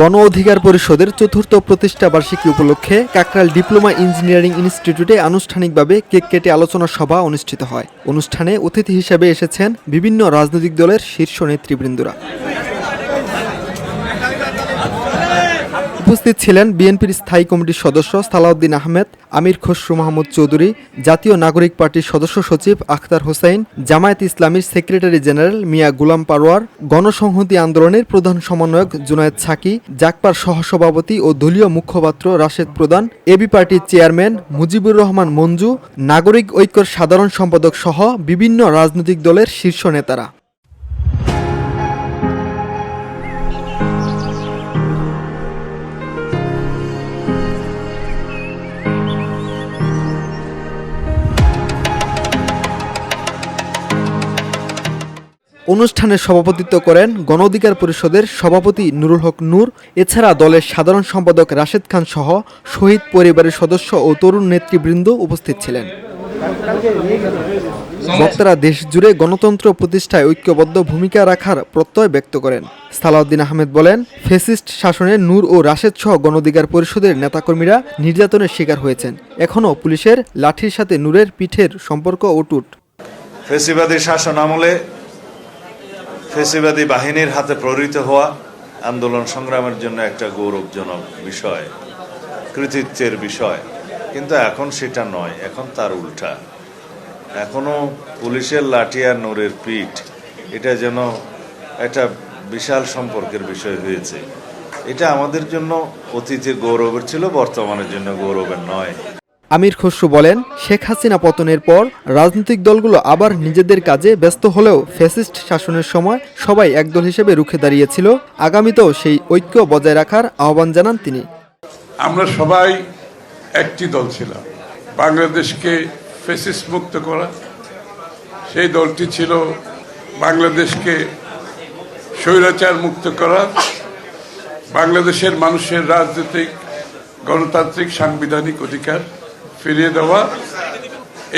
গণ অধিকার পরিষদের চতুর্থ প্রতিষ্ঠা বার্ষিকী উপলক্ষে কাকরাল ডিপ্লোমা ইঞ্জিনিয়ারিং ইনস্টিটিউটে আনুষ্ঠানিকভাবে কেক কেটে আলোচনা সভা অনুষ্ঠিত হয়। অনুষ্ঠানে অতিথি হিসেবে এসেছেন বিভিন্ন রাজনৈতিক দলের শীর্ষ নেতৃবৃন্দরা। উপস্থিত ছিলেন বিএনপির স্থায়ী কমিটির সদস্য সালাউদ্দিন আহমেদ, আমির খসরু মাহমুদ চৌধুরী, জাতীয় নাগরিক পার্টির সদস্য সচিব আখতার হোসেন, জামায়াত ইসলামীর সেক্রেটারি জেনারেল মিয়া গুলাম পারোয়ার গণসংহতি আন্দোলনের প্রধান সমন্বয়ক জুনায়েদ ছাকি জাকপার সহসভাপতি ও দলীয় মুখপাত্র রাশেদ প্রধান এবি পার্টির চেয়ারম্যান মুজিবুর রহমান মঞ্জু, নাগরিক ঐক্যর সাধারণ সম্পাদক সহ বিভিন্ন রাজনৈতিক দলের শীর্ষ নেতারা। অনুষ্ঠানে সভাপতিত্ব করেন গণ অধিকার পরিষদের সভাপতি নুরুল হক নূর, এছাড়া দলের সাধারণ সম্পাদক রাশেদ খান সহ শহীদ পরিবারের সদস্য ও তরুণ নেতৃবৃন্দ উপস্থিত ছিলেন। বক্তারা দেশ জুড়ে গণতন্ত্র প্রতিষ্ঠায় ঐক্যবদ্ধ ভূমিকা রাখার প্রত্যয় ব্যক্ত করেন। সালাউদ্দিন আহমেদ বলেন ফেসিস্ট শাসনে নূর ও রাশেদ সহ গণ অধিকার পরিষদের নেতাকর্মীরা নির্যাতনের শিকার হয়েছেন। এখনও পুলিশের লাঠির সাথে নূরের পিঠের সম্পর্ক অটুট। ফেসিবাদী শাসন আমলে ফেসিবাদী বাহিনীর হাতে প্রহৃত হওয়া আন্দোলন সংগ্রামের জন্য একটা গৌরবজনক বিষয়, কৃতিত্বের বিষয়। কিন্তু এখন সেটা নয়, এখন তার উল্টা। এখনও পুলিশের লাঠি আর নূরের পিঠ, এটা যেন একটা বিশাল সম্পর্কের বিষয় হয়েছে। এটা আমাদের জন্য অতীতে গৌরবের ছিল, বর্তমানের জন্য গৌরবের নয়। আমির খসরু বলেন, শেখ হাসিনা পতনের পর রাজনৈতিক দলগুলো আবার নিজেদের কাজে ব্যস্ত হলেও ফ্যাসিস্ট শাসনের সময় সবাই একদল হিসেবে রুখে দাঁড়িয়েছিল। আগামীতেও সেই ঐক্য বজায় রাখার আহ্বান জানান তিনি। আমরা সবাই একটি দল ছিলাম। বাংলাদেশকে ফেসিস মুক্ত করা। সেই দলটি ছিল বাংলাদেশকে স্বৈরাচার মুক্ত করা। বাংলাদেশের মানুষের রাজনৈতিক, গণতান্ত্রিক, সাংবিধানিক অধিকার। ফিরিয়ে দেওয়া।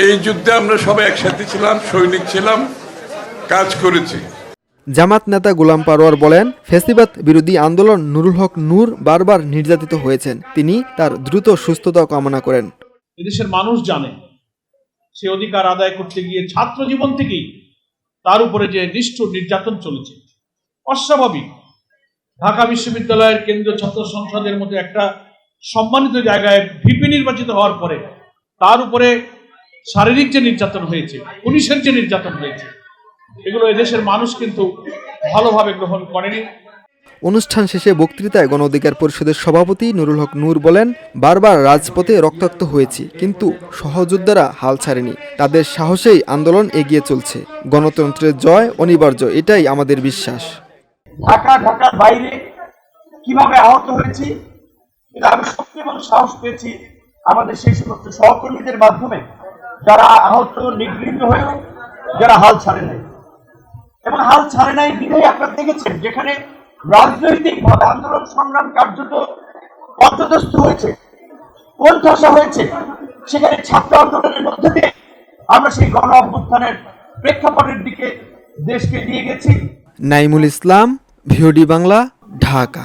এই যুদ্ধে আমরা সবাই একসাথে ছিলাম সৈনিক ছিলাম কাজ করেছি। জামাত নেতা গোলাম পারোয়ার বলেন ফেসিবাদ বিরোধী আন্দোলন নুরুল হক নূর বারবার নির্যাতিত হয়েছেন। তিনি তার দ্রুত সুস্থতা কামনা করেন। এদেশের মানুষ জানে সে অধিকার আদায় করতে গিয়ে ছাত্র জীবন থেকেই তার উপরে যে নিষ্ঠুর নির্যাতন চলেছে। অস্বাভাবিক। ঢাকা বিশ্ববিদ্যালয়ের কেন্দ্রীয় ছাত্র সংসদের মতো একটা সম্মানিত জায়গায় ভিপি নির্বাচিত হওয়ার পরে তার উপরে শারীরিক যে নির্যাতন হয়েছে পুলিশের যে নির্যাতন হয়েছে এগুলো এদেশের মানুষ কিন্তু ভালোভাবে গ্রহণ করেনি। অনুষ্ঠান শেষে বক্তৃতায় গণ অধিকার পরিষদের সভাপতি নুরুল হক নূর বলেন বারবার রাজপথে রক্তাক্ত হয়েছি কিন্তু সহযোদ্ধারা হাল ছাড়েনি। তাদের সাহসেই আন্দোলন এগিয়ে চলছে। গণতন্ত্রের জয় অনিবার্য এটাই আমাদের বিশ্বাস। ঢাকা ঢাকার বাইরে কীভাবে আহত হয়েছি আমি শক্তি সাহস পেয়েছি। আমাদের সেই সমস্ত সহকর্মীদের মাধ্যমে যারা আহত নিগৃহীত হয়েও যারা হাল ছাড়ে নাই। এবং হাল ছাড়ে নাই বিধায় আপনারা দেখেছেন যেখানে রাজনৈতিক ভাবে আন্দোলন সংগ্রাম কার্যত পর্যদস্ত হয়েছে কোণঠাসা হয়েছে সেখানে ছাত্র আন্দোলনের মধ্যে দিয়ে আমরা সেই গণ অভ্যুত্থানের প্রেক্ষাপটের দিকে দেশকে নিয়ে গেছি। নাইমুল ইসলাম ভিওডি বাংলা ঢাকা।